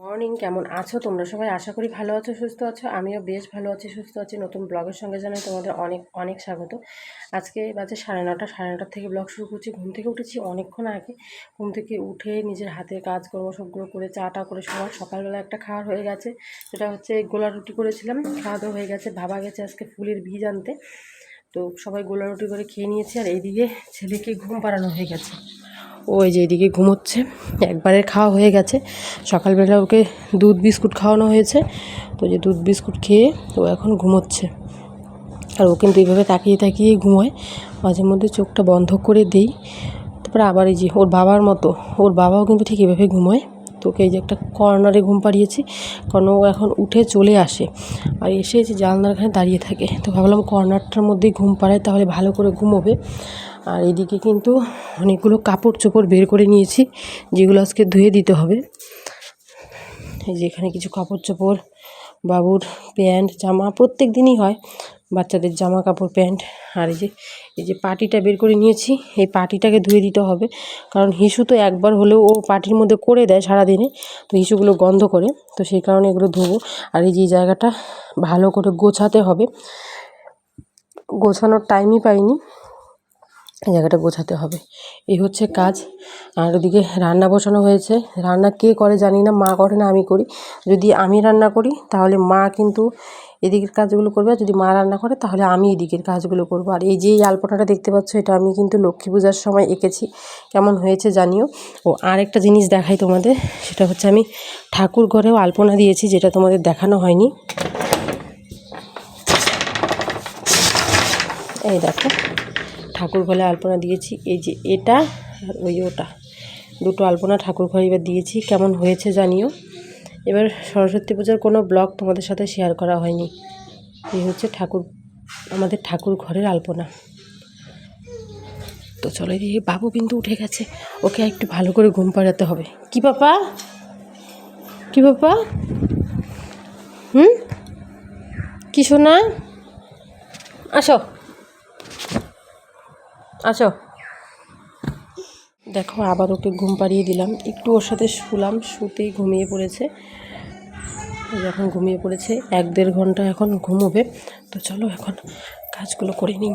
Morning, কেমন আছো? তোমরা সবাই আশা করি ভালো আছো, সুস্থ আছো। আমিও বেশ ভালো আছি, সুস্থ আছি। নতুন ব্লগের সঙ্গে জানাই তোমাদের অনেক অনেক স্বাগত। আজকে বাজে সাড়ে নটা, সাড়ে নটার থেকে ব্লগ শুরু করছি। ঘুম থেকে উঠেছি অনেকক্ষণ আগে। ঘুম থেকে উঠে নিজের হাতের কাজকর্ম সবগুলো করে, চাটা করে সবার সকালবেলা একটা খাওয়ার হয়ে গেছে। সেটা হচ্ছে গোলা রুটি করেছিলাম। খাওয়া দাওয়া হয়ে গেছে। ভাবা গেছে আজকে ফুলের বীজ আনতে। তো সবাই গোলা রুটি করে খেয়ে নিয়েছি আর এইদিকে ছেলেকে ঘুম পাড়ানো হয়ে গেছে। ওই যে এদিকে ঘুমোচ্ছে। একবারে খাওয়া হয়ে গেছে। সকালবেলা ওকে দুধ বিস্কুট খাওয়ানো হয়েছে। তো যে দুধ বিস্কুট খেয়ে ও এখন ঘুমোচ্ছে। আর ও কিন্তু এইভাবে তাকিয়ে তাকিয়ে ঘুমোয়। মাঝে মধ্যে চোখটা বন্ধ করে দেই। তারপরে আবার এই যে ওর বাবার মতো, ওর বাবাও কিন্তু ঠিক এভাবে ঘুমোয়। তোকে এই যে একটা কর্নারে ঘুম পাড়িয়েছি। কারণ ও এখন উঠে চলে আসে। আর এসে যে জানলার এখানে দাঁড়িয়ে থাকে। তো ভাবলাম কর্নারটার মধ্যেই ঘুম পাড়ায়, তাহলে ভালো করে ঘুমোবে। আর এদিকে কিন্তু অনেকগুলো কাপড় চোপড় বের করে নিয়েছি, যেগুলো আজকে ধুয়ে দিতে হবে। এই যে এখানে কিছু কাপড় চোপড় বাবুর প্যান্ট, জামা প্রত্যেক দিনই হয়, বাচ্চাদের জামা কাপড়, প্যান্ট। আর এই যে এই যে পাটিটা বের করে নিয়েছি, এই পাটিটাকে ধুয়ে দিতে হবে। কারণ হিসু তো একবার হলেও ও পাটির মধ্যে করে দেয় সারাদিনে, তো হিসুগুলো গন্ধ করে, তো সেই কারণে এগুলো ধোবো। আর এই যে জায়গাটা ভালো করে গোছাতে হবে। গোছানোর টাইমই পাইনি। জায়গাটা গোছাতে হবে। এই হচ্ছে কাজ। আর ওদিকে রান্না বসানো হয়েছে। রান্না কে করে জানি না, মা করে না, আমি করি। যদি আমি রান্না করি, তাহলে মা কিন্তু এদিকের কাজগুলো করবে। যদি মা রান্না করে, তাহলে আমি এদিকের কাজগুলো করব। আর এই যে আলপনাটা দেখতে পাচ্ছ, এটা আমি কিন্তু লক্ষ্মী পূজার সময় এঁকেছি। কেমন হয়েছে জানিও। ও আর একটা জিনিস দেখাই তোমাদের। সেটা হচ্ছে আমি ঠাকুর ঘরেও আলপনা দিয়েছি, যেটা তোমাদের দেখানো হয়নি। এই দেখো। ঠাকুর ঘরে আলপনা দিয়েছি। এই যে এটা আর ওই ওটা। দুটো আলপনা ঠাকুর ঘরে এবার দিয়েছি। কেমন হয়েছে জানিও। এবার সরস্বতী পূজার কোনো ব্লগ তোমাদের সাথে শেয়ার করা হয়নি। এই হচ্ছে ঠাকুর, আমাদের ঠাকুর ঘরের আলপনা। তো চলো দিয়ে বাবু কিন্তু উঠে গেছে। ওকে একটু ভালো করে ঘুম পাড়াতে হবে। কি পাপা কি পাপা হুম? কি শোনা আসো। আসো দেখো, আবার ওকে ঘুম পাড়িয়ে দিলাম। একটু ওর সাথে শুলাম, শুতেই ঘুমিয়ে পড়েছে। এখন ঘুমিয়ে পড়েছে, এক দেড় ঘণ্টা এখন ঘুমোবে। তো চলো এখন কাজগুলো করে নিই।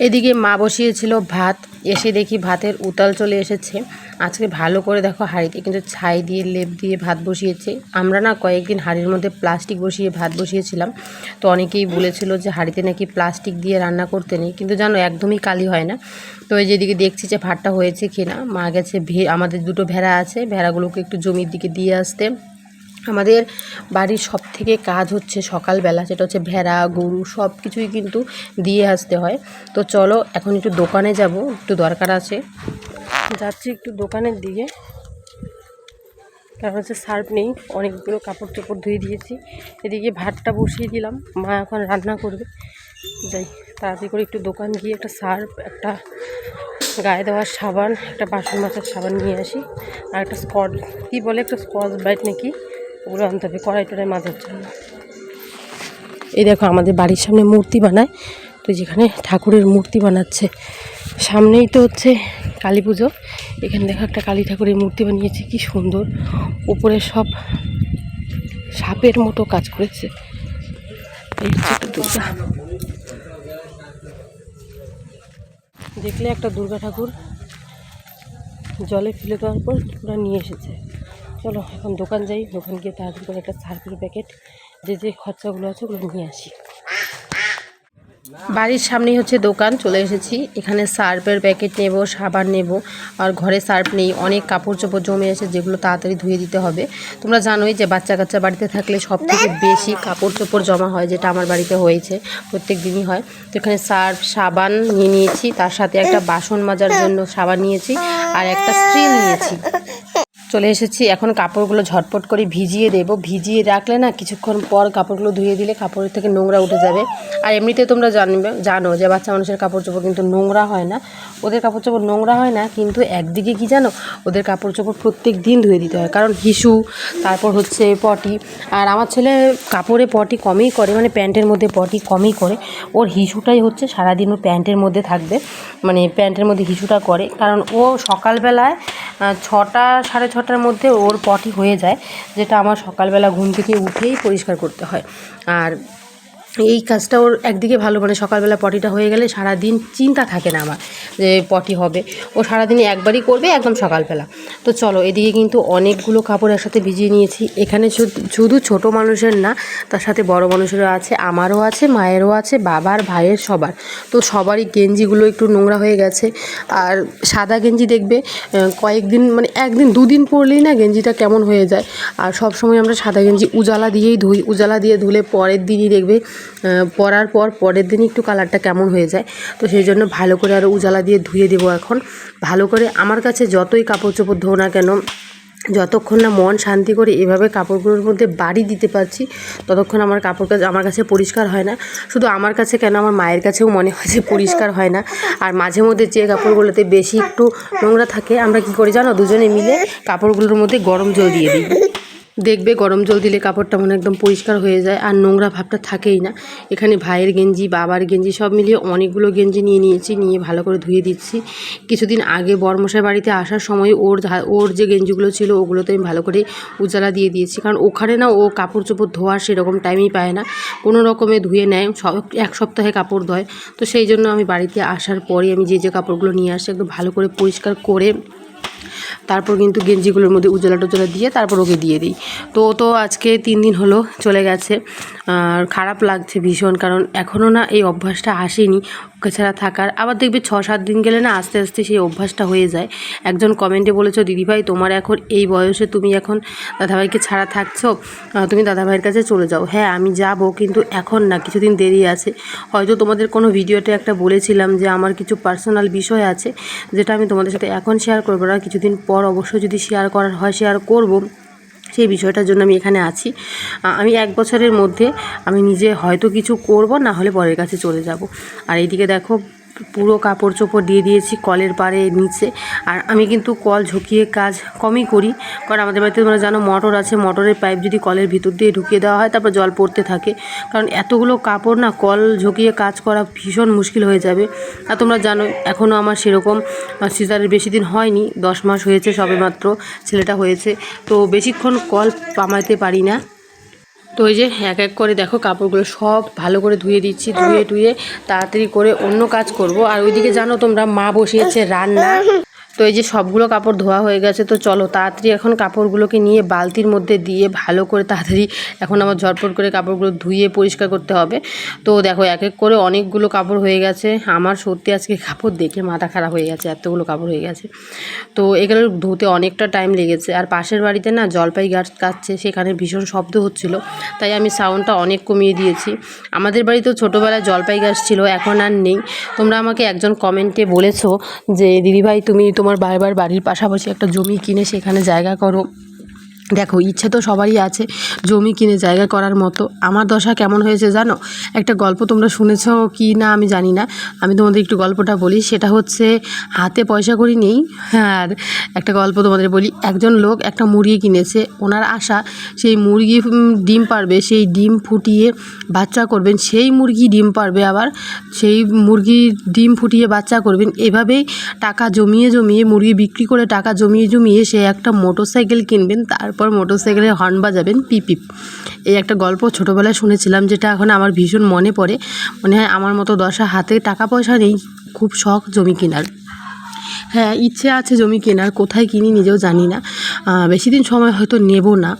এদিকে মা বসিয়েছিল ভাত। এসে দেখি ভাতের উতাল চলে এসেছে। আজকে ভালো করে দেখো হাঁড়িতে কিন্তু ছাই দিয়ে, লেপ দিয়ে ভাত বসিয়েছে। আমরা না কয়েকদিন হাঁড়ির মধ্যে প্লাস্টিক বসিয়ে ভাত বসিয়েছিলাম। তো অনেকেই বলেছিল যে হাঁড়িতে নাকি প্লাস্টিক দিয়ে রান্না করতে নেই। কিন্তু জানো, একদমই কালি হয় না। তো এই যেদিকে দেখছি যে ভাতটা হয়েছে কিনা, মা গেছে ভে আমাদের দুটো ভেড়া আছে। ভেড়াগুলোকে একটু জমির দিকে দিয়ে আসতে। আমাদের বাড়ির সব থেকে কাজ হচ্ছে সকালবেলা, সেটা হচ্ছে ভেড়া, গরু সব কিছুই কিন্তু দিয়ে আসতে হয়। তো চলো এখন একটু দোকানে যাব, একটু দরকার আছে। যাচ্ছি একটু দোকানের দিকে। কারণ হচ্ছে সার্ফ নেই, অনেকগুলো কাপড় চোপড় ধুয়ে দিয়েছি। এদিকে ভাতটা বসিয়ে দিলাম, মা এখন রান্না করবে। যাই, তাড়াতাড়ি করে একটু দোকান গিয়ে একটা সার্ফ, একটা গায়ে দেওয়ার সাবান, একটা বাসন মাছের সাবান নিয়ে আসি। আর একটা স্কট, কী বলে একটা স্কচ ব্রাইট নাকি? ওগুলো আনতে হবে কড়াই টড়াই মাজার জন্য। এই দেখো, আমাদের বাড়ির সামনে মূর্তি বানায়। তো যেখানে ঠাকুরের মূর্তি বানাচ্ছে, সামনেই তো হচ্ছে কালী পুজো। এখানে দেখো একটা কালী ঠাকুরের মূর্তি বানিয়েছে, কি সুন্দর। উপরে সব সাপের মতো কাজ করেছে। দেখলে একটা দুর্গা ঠাকুর জলে ফেলে দেওয়ার পর ওরা নিয়ে এসেছে। চলো এখন দোকান যাই, দোকান গিয়ে তাড়াতাড়ি করে একটা সার্ফের প্যাকেট, যে যে খরচাগুলো আছে ওগুলো নিয়ে আসি। বাড়ির সামনেই হচ্ছে দোকান, চলে এসেছি। এখানে সার্ফের প্যাকেট নেব, সাবান নেব, আর ঘরে সার্ফ নেই, অনেক কাপড় চোপড় জমে আছে যেগুলো তাড়াতাড়ি ধুয়ে দিতে হবে। তোমরা জানোই যে বাচ্চা কাচ্চা বাড়িতে থাকলে সব থেকে বেশি কাপড় চোপড় জমা হয়, যেটা আমার বাড়িতে হয়েছে, প্রত্যেক দিনই হয়। তো এখানে সার্ফ, সাবান নিয়ে নিয়েছি, তার সাথে একটা বাসন মাজার জন্য সাবান নিয়েছি, আর একটা স্ট্রিল নিয়েছি। চলে এসেছি। এখন কাপড়গুলো ঝটপট করে ভিজিয়ে দেবো। ভিজিয়ে রাখলে না কিছুক্ষণ পর কাপড়গুলো ধুয়ে দিলে কাপড়ের থেকে নোংরা উঠে যাবে। আর এমনিতে তোমরা জানবে জানো যে বাচ্চা মানুষের কাপড় চোপড় কিন্তু নোংরা হয় না। ওদের কাপড় চোপড় নোংরা হয় না, কিন্তু একদিকে কি জানো? ওদের কাপড় চোপড় প্রত্যেক দিন ধুয়ে দিতে হয়। কারণ হিসু, তারপর হচ্ছে পটি, আর আমার ছেলে কাপড়ে পটি কমই করে মানে প্যান্টের মধ্যে পটি কমই করে। ওর হিসুটাই হচ্ছে সারাদিন ও প্যান্টের মধ্যে থাকবে মানে প্যান্টের মধ্যে হিসুটা করে। কারণ ও সকালবেলায় ছটা, সাড়ে ছটার মধ্যে ওর পটি হয়ে যায়, যেটা আমার সকালবেলা ঘুম থেকে উঠেই পরিষ্কার করতে হয়। আর এই কাজটা ওর একদিকে ভালো মানে সকালবেলা পটিটা হয়ে গেলে সারাদিন চিন্তা থাকে না আমার যে পটি হবে। ও সারাদিন একবারই করবে একদম সকালবেলা। তো চলো, এদিকে কিন্তু অনেকগুলো কাপড় একসাথে ভিজিয়ে নিয়েছি। এখানে শুধু- ছোট মানুষের না, তার সাথে বড় মানুষেরও আছে, আমারও আছে, মায়েরও আছে, বাবার, ভাইয়ের, সবার। তো সবারই গেঞ্জিগুলো একটু নোংরা হয়ে গেছে। আর সাদা গেঞ্জি দেখবে কয়েকদিন মানে একদিন, দুদিন পরলেই না গেঞ্জিটা কেমন হয়ে যায়। আর সব সময় আমরা সাদা গেঞ্জি উজালা দিয়েই ধুই, উজালা দিয়ে ধুলে পরের দিনই দেখবে পরার পর পরের দিনই একটু কালারটা কেমন হয়ে যায়। তো সেই জন্য ভালো করে আরও উজালা দিয়ে ধুয়ে দেবো এখন। ভালো করে আমার কাছে যতই কাপড় চোপড় ধো না কেন, যতক্ষণ না মন শান্তি করে এভাবে কাপড়গুলোর মধ্যে বাড়ি দিতে পারছি, ততক্ষণ আমার কাপড় কাজ আমার কাছে পরিষ্কার হয় না। শুধু আমার কাছে কেন, আমার মায়ের কাছেও মনে হয় যে পরিষ্কার হয় না। আর মাঝে মধ্যে যে কাপড়গুলোতে বেশি একটু নোংরা থাকে, আমরা কি করি জানো, দুজনে মিলে কাপড়গুলোর মধ্যে গরম জল দিয়ে দিই। দেখবে গরম জল দিলে কাপড়টা মনে একদম পরিষ্কার হয়ে যায়, আর নোংরা ভাবটা থাকেই না। এখানে ভাইয়ের গেঞ্জি, বাবার গেঞ্জি সব মিলিয়ে অনেকগুলো গেঞ্জি নিয়ে নিয়েছি, নিয়ে ভালো করে ধুয়ে দিচ্ছি। কিছুদিন আগে বরমশাই বাড়িতে আসার সময় ওর ওর যে গেঞ্জিগুলো ছিল ওগুলোতে আমি ভালো করে উজালা দিয়ে দিয়েছি। কারণ ওখানে না ও কাপড় চোপড় ধোয়ার সেরকম টাইমই পায় না। কোনো রকমে ধুয়ে নেয়, সব, এক সপ্তাহে কাপড় ধোয়। তো সেই জন্য আমি বাড়িতে আসার পরে আমি যে যে কাপড়গুলো নিয়ে আসি একটু ভালো করে পরিষ্কার করে তারপর কিন্তু গেঞ্জিগুলোর মধ্যে উজ্জ্বলা টুজ্জ্বলা দিয়ে তারপর ওকে দিয়ে দিই। তো তো আজকে তিন দিন হলো চলে গেছে। আর খারাপ লাগছে ভীষণ, কারণ এখনও না এই অভ্যাসটা আসেনি। ওকে ছাড়া থাকার, আবার দেখবে ছ সাত দিন গেলে না আস্তে আস্তে সেই অভ্যাসটা হয়ে যায়। একজন কমেন্টে বলেছ দিদিভাই তোমার এখন এই বয়সে তুমি এখন দাদাভাইকে ছাড়া থাকছো তুমি দাদাভাইয়ের কাছে চলে যাও। হ্যাঁ আমি যাব, কিন্তু এখন না, কিছুদিন দেরি আছে। হয়তো তোমাদের কোনো ভিডিওতে একটা বলেছিলাম যে আমার কিছু পার্সোনাল বিষয় আছে, যেটা আমি তোমাদের সাথে এখন শেয়ার করব না। কিছুদিন পর অবশ্যই যদি শেয়ার করার হয় শেয়ার করব। সেই বিষয়টার জন্য আমি এখানে আছি। আমি এক বছরের মধ্যে আমি নিজে হয়তো কিছু করব, না হলে পরের কাছে চলে যাব। আর এইদিকে দেখো পুরো কাপড় চোপড় দিয়ে দিয়েছি, কলের পাড়ে, নিচে। আর আমি কিন্তু কল ঝুঁকিয়ে কাজ কমই করি, কারণ আমাদের বাড়িতে তোমরা জানো মোটর আছে, মোটরের পাইপ যদি কলের ভিতর দিয়ে ঢুকিয়ে দেওয়া হয়, তারপর জল পড়তে থাকে। কারণ এতগুলো কাপড় না, কল ঝুঁকিয়ে কাজ করা ভীষণ মুশকিল হয়ে যাবে। আর তোমরা জানো এখনও আমার সেরকম সিজারের বেশি দিন হয়নি, দশ মাস হয়েছে সবেমাত্র ছেলেটা হয়েছে। তো বেশিক্ষণ কল পামাইতে পারি না। তো এই যে এক এক করে দেখো কাপড়গুলো সব ভালো করে ধুয়ে দিচ্ছি, ধুয়ে টুয়ে তাড়াতাড়ি করে অন্য কাজ করব। আর ওইদিকে জানো তোমরা মা বসিয়েছে রান্না। তো এই যে সবগুলো কাপড় ধোয়া হয়ে গেছে, তো চলো তাড়াতাড়ি এখন কাপড়গুলোকে নিয়ে বালতির মধ্যে দিয়ে ভালো করে তাড়াতাড়ি এখন আমার ঝটপট করে কাপড়গুলো ধুয়ে পরিষ্কার করতে হবে। তো দেখো এক এক করে অনেকগুলো কাপড় হয়ে গেছে। আমার সত্যি আজকে কাপড় দেখে মাথা খারাপ হয়ে গেছে, এতগুলো কাপড় হয়ে গেছে। তো এগুলো ধুতে অনেকটা টাইম লেগেছে। আর পাশের বাড়িতে না জলপাই গাছ কাটছে, সেখানে ভীষণ শব্দ হচ্ছিল। তাই আমি সাউন্ডটা অনেক কমিয়ে দিয়েছি। আমাদের বাড়িতেও ছোটোবেলায় জলপাই গাছ ছিল, এখন আর নেই। তোমরা আমাকে একজন কমেন্টে বলেছ যে, দিদিভাই, তুমি তোমার বারবার বাড়ির পাশাপাশি একটা জমি কিনে সেখানে জায়গা করো। দেখো, ইচ্ছে তো সবারই আছে জমি কিনে জায়গা করার মতো। আমার দশা কেমন হয়েছে জানো? একটা গল্প তোমরা শুনেছো কি না আমি জানি না। আমি তোমাদের একটু গল্পটা বলি, সেটা হচ্ছে হাতে পয়সা করি নেই আর একটা গল্প তোমাদের বলি। একজন লোক একটা মুরগি কিনেছে, ওনার আশা সেই মুরগি ডিম পারবে, সেই ডিম ফুটিয়ে বাচ্চা করবেন, সেই মুরগি ডিম পারবে আবার, সেই মুরগি ডিম ফুটিয়ে বাচ্চা করবেন। এভাবেই টাকা জমিয়ে জমিয়ে, মুরগি বিক্রি করে টাকা জমিয়ে জমিয়ে সে একটা মোটরসাইকেল কিনবেন তারপর মোটরসাইকেলের হর্ন বাজাবেন পিপিপ এই একটা গল্প ছোটোবেলায় শুনেছিলাম, যেটা এখন আমার ভীষণ মনে পড়ে। মনে হয় আমার মতো দশা হাতে টাকা পয়সা নেই, খুব শখ জমি কেনার। হ্যাঁ ইচ্ছে আছে জমি কেনার, কোথায় কিনি নিজেও জানি না। বেশি দিন সময় হয়তো নেব না।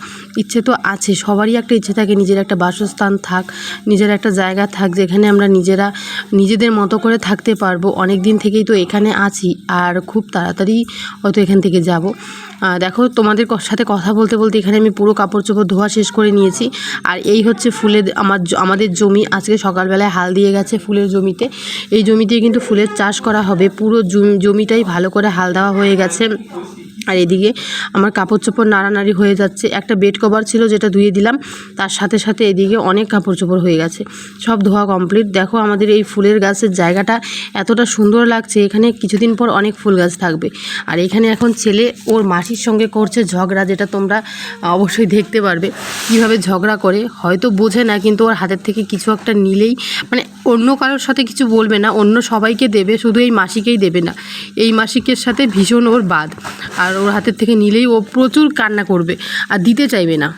ইচ্ছে তো আছে, সবারই একটা ইচ্ছে থাকে, নিজের একটা বাসস্থান থাক, নিজের একটা জায়গা থাক, যেখানে আমরা নিজেরা, নিজেদের মতো করে থাকতে পারব। অনেক দিন থেকেই তো এখানে আছি, আর খুব তাড়াতাড়ি হয়তো এখান থেকে যাব। দেখো তোমাদের সাথে কথা বলতে বলতে এখানে আমি পুরো কাপড় চোপড় ধোয়া শেষ করে নিয়েছি। আর এই হচ্ছে ফুলের আমার আমাদের জমি। আজকে সকালবেলায় হাল দিয়ে গেছে ফুলের জমিতে। এই জমিতে কিন্তু ফুলের চাষ করা হবে। পুরো জমি- জমিটাই ভালো করে হাল দেওয়া হয়ে গেছে। আর এদিকে আমার কাপড় চোপড় নাড়ানাড়ি হয়ে যাচ্ছে। একটা বেড কভার ছিল যেটা ধুয়ে দিলাম। তার সাথে সাথে এদিকে অনেক কাপড় চোপড় হয়ে গেছে। সব ধোয়া কমপ্লিট দেখো আমাদের এই ফুলের গাছের জায়গাটা এতটা সুন্দর লাগছে। এখানে কিছুদিন পর অনেক ফুল গাছ থাকবে। আর এখানে এখন ছেলে ওর মাসির সঙ্গে করছে ঝগড়া, যেটা তোমরা অবশ্যই দেখতে পারবে। কীভাবে ঝগড়া করে, হয়তো বোঝে না, কিন্তু ওর হাতের থেকে কিছু একটা নিলেই মানে অন্য কারোর সাথে কিছু বলবে না, অন্য সবাইকে দেবে, শুধু এই মাসিকেই দেবে না। এই মাসিকের সাথে ভীষণ ওর বাদ। আর ওর হাতের থেকে নিলেই ও প্রচুর কান্না করবে, আর দিতে চাইবে না।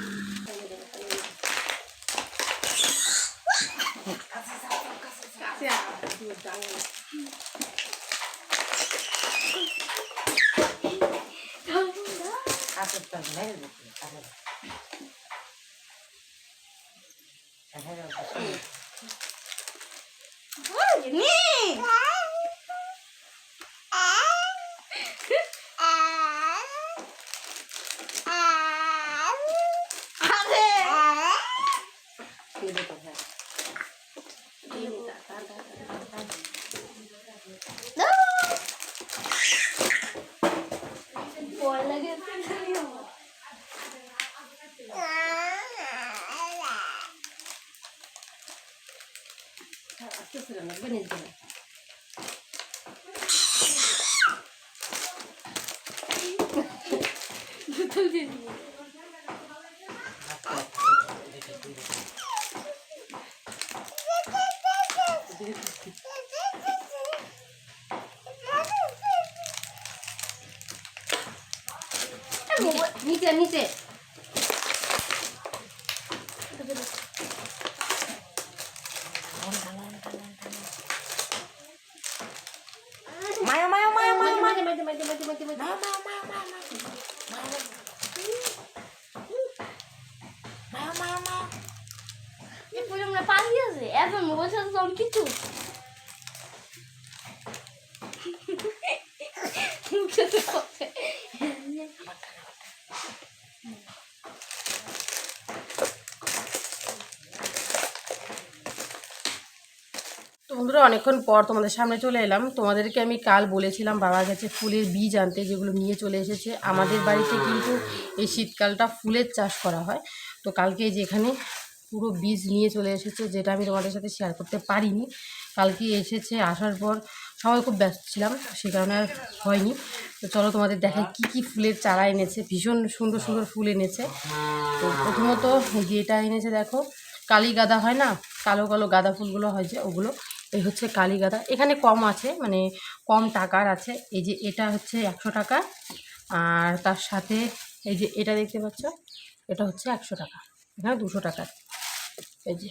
You. নিচে নিচে মায়া মায়া মায়া মায়া মাঝে মাঝে মাঝে মাঝে মাঝে মাঝে মায়া মায়া মায়া মায়া মায়া মায়া মায়া এই পুরো পালিয়েছে এখন সব কিছু। বন্ধুরা, অনেকক্ষণ পর তোমাদের সামনে চলে এলাম। তোমাদেরকে আমি কাল বলেছিলাম বাবার কাছে ফুলের বীজ আনতে, যেগুলো নিয়ে চলে এসেছে। আমাদের বাড়িতে কিন্তু এই শীতকালটা ফুলের চাষ করা হয়। তো কালকে যেখানে পুরো বীজ নিয়ে চলে এসেছে, যেটা আমি তোমাদের সাথে শেয়ার করতে পারিনি। কালকে এসেছে, আসার পর সবাই খুব ব্যস্ত ছিলাম, সে কারণে আর হয়নি। তো চলো তোমাদের দেখাই কি কি ফুলের চারা এনেছে, ভীষণ সুন্দর সুন্দর ফুল এনেছে। তো প্রথমত এই যে এটা এনেছে দেখো, কালী গাঁদা হয় না? কালো কালো গাঁদা ফুলগুলো হয় যে ওগুলো, এই হচ্ছে কালী গাঁদা। এখানে কম আছে মানে কম টাকার আছে। এই যে এটা হচ্ছে একশো টাকা, আর তার সাথে এই যে এটা দেখতে পাচ্ছ, এটা হচ্ছে একশো টাকা, এখানে দুশো টাকার। এই যে।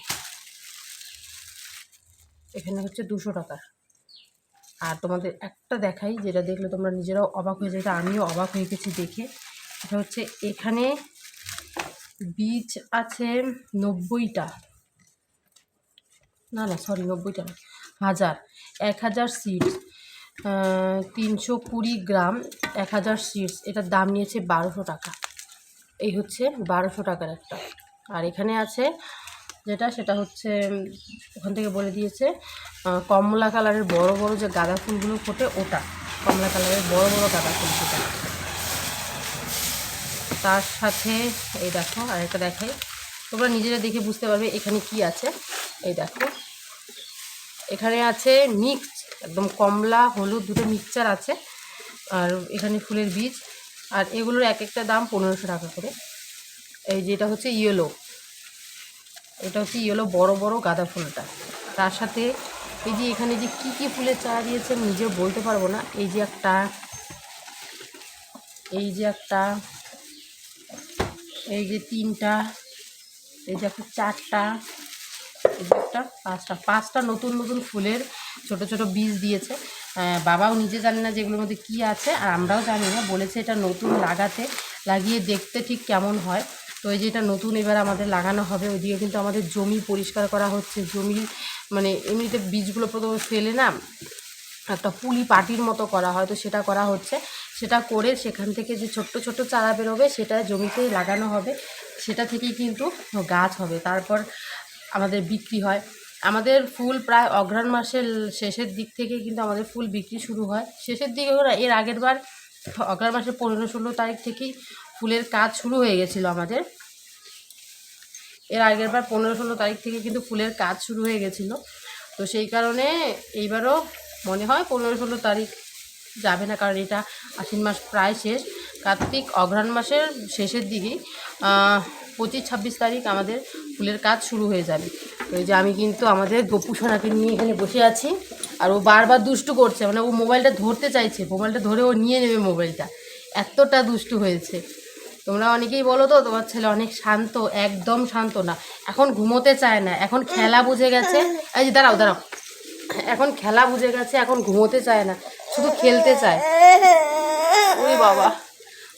এখানে হচ্ছে দুশো টাকা। আর তোমাদের একটা দেখাই, যেটা দেখলে তোমরা নিজেরাও অবাক হয়ে যেটা আমিও অবাক হয়ে গেছি দেখে। এটা হচ্ছে এখানে বীজ আছে নব্বইটা। না না সরি নব্বইটা না। হাজার। এক হাজার সিডস তিনশো কুড়ি গ্রাম এক হাজার সিডস এটার দাম নিয়েছে বারোশো টাকা। এই হচ্ছে বারোশো টাকার একটা। আর এখানে আছে যেটা, সেটা হচ্ছে ওখান থেকে বলে দিয়েছে কমলা কালারের বড় বড় যে গাঁদা ফুলগুলো ফোটে, ওটা, কমলা কালারের বড় বড় গাঁদা ফুল সেটা তার সাথে, এই দেখো আর একটা দেখাই। তোমরা নিজেরা দেখে বুঝতে পারবে এখানে কি আছে। এই দেখো। এখানে আছে মিক্স, একদম কমলা, হলুদ, দুটো মিক্সচার আছে, আর এখানে ফুলের বীজ। আর এগুলোর এক একটা দাম পনেরোশো টাকা করে। এই যেটা হচ্ছে ইয়েলো। এটা হচ্ছে ইয়েলো বড় বড় গাঁদা ফুলটা? তার সাথে এই যে এখানে যে কি কি ফুলের চারা দিয়েছে আমি নিজেও বলতে পারব না। এই যে একটা, এই যে একটা, এই যে তিনটা, এই যে একটা চারটা, এই যে একটা পাঁচটা। পাঁচটা নতুন নতুন ফুলের ছোট ছোট বীজ দিয়েছে। বাবাও নিজে জানে না যে এগুলোর মধ্যে কী আছে, আর আমরাও জানি না। বলেছে এটা নতুন লাগাতে, লাগিয়ে দেখতে ঠিক কেমন হয়। তো এই যে এটা নতুন এবার আমাদের লাগানো হবে, ওইদিকে কিন্তু আমাদের জমি পরিষ্কার করা হচ্ছে। জমি মানে এমনিতে বীজগুলো প্রথমে ফেলে না, একটা পুলি পাটির মতো করা হয়, তো সেটা করা হচ্ছে। সেটা করে সেখান থেকে যে ছোট্ট ছোট্ট চারা বেরোবে, সেটা জমিতে লাগানো হবে। সেটা থেকেই কিন্তু গাছ হবে। তারপর আমাদের বিক্রি হয়। আমাদের ফুল প্রায় অঘ্রাণ মাসের শেষের দিক থেকে কিন্তু আমাদের ফুল বিক্রি শুরু হয়। শেষের দিকে এর আগের বার অঘ্রাণ মাসের পনেরো ষোলো তারিখ থেকেই ফুলের কাজ শুরু হয়ে গেছিল আমাদের। এর আগের বার পনেরো ষোলো তারিখ থেকে কিন্তু ফুলের কাজ শুরু হয়ে গেছিল। তো সেই কারণে এইবারও মনে হয় পনেরো ষোলো তারিখ যাবে না, কারণ এটা আশ্বিন মাস প্রায় শেষ। কার্তিক অঘ্রাণ মাসের শেষের দিকেই পঁচিশ ছাব্বিশ তারিখ আমাদের ফুলের কাজ শুরু হয়ে যাবে। এই যে আমি কিন্তু আমাদের গপু সোনাকে নিয়ে এখানে বসে আছি, আর ও বারবার দুষ্টু করছে। মানে ও মোবাইলটা ধরতে চাইছে, মোবাইলটা ধরে ও নিয়ে নেবে মোবাইলটা। এতটা দুষ্টু হয়েছে। তোমরা অনেকেই বলো তো তোমার ছেলে অনেক শান্ত একদম শান্ত না। এখন ঘুমোতে চায় না এখন খেলা বুঝে গেছে। এই যে দাঁড়াও দাঁড়াও। এখন খেলা বুঝে গেছে এখন ঘুমোতে চায় না শুধু খেলতে চায়। ওই বাবা।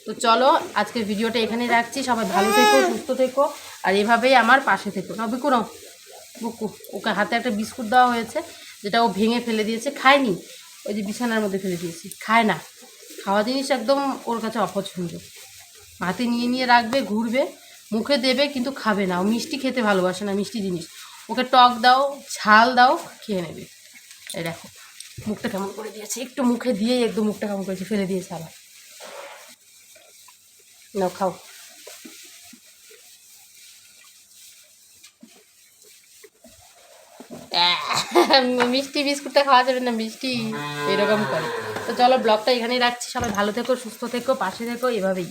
তো চলো আজকে ভিডিওটা এখানে রাখছি। সবাই ভালো থেকো সুস্থ থেকো আর এভাবেই আমার পাশে থেকো। না বিকু নাও। বুকু ওকে হাতে একটা বিস্কুট দেওয়া হয়েছে যেটা ও ভেঙে ফেলে দিয়েছে খায়নি। ওই যে বিছানার মধ্যে ফেলে দিয়েছি খায় না। খাওয়া জিনিস একদম ওর কাছে অপছন্দ। হাতে নিয়ে নিয়ে রাখবে, ঘুরবে, মুখে দেবে কিন্তু খাবে না। ও মিষ্টি খেতে ভালোবাসে না, মিষ্টি জিনিস। ওকে টক দাও, ঝাল দাও, খেয়ে নেবে। এই দেখো, মুখটা কেমন করে দিয়েছে। একটু মুখে দিয়েই একদম মুখটা কেমন করেছে, ফেলে দিয়েছে আবার। নাও, খাও। মিষ্টি বিস্কুটটা খাওয়া যাবে না, মিষ্টি। এরকম করে। তো চলো, ব্লগটা এখানেই রাখছি। সবাই ভালো থেকো, সুস্থ থেকো, পাশে থেকো, এভাবেই।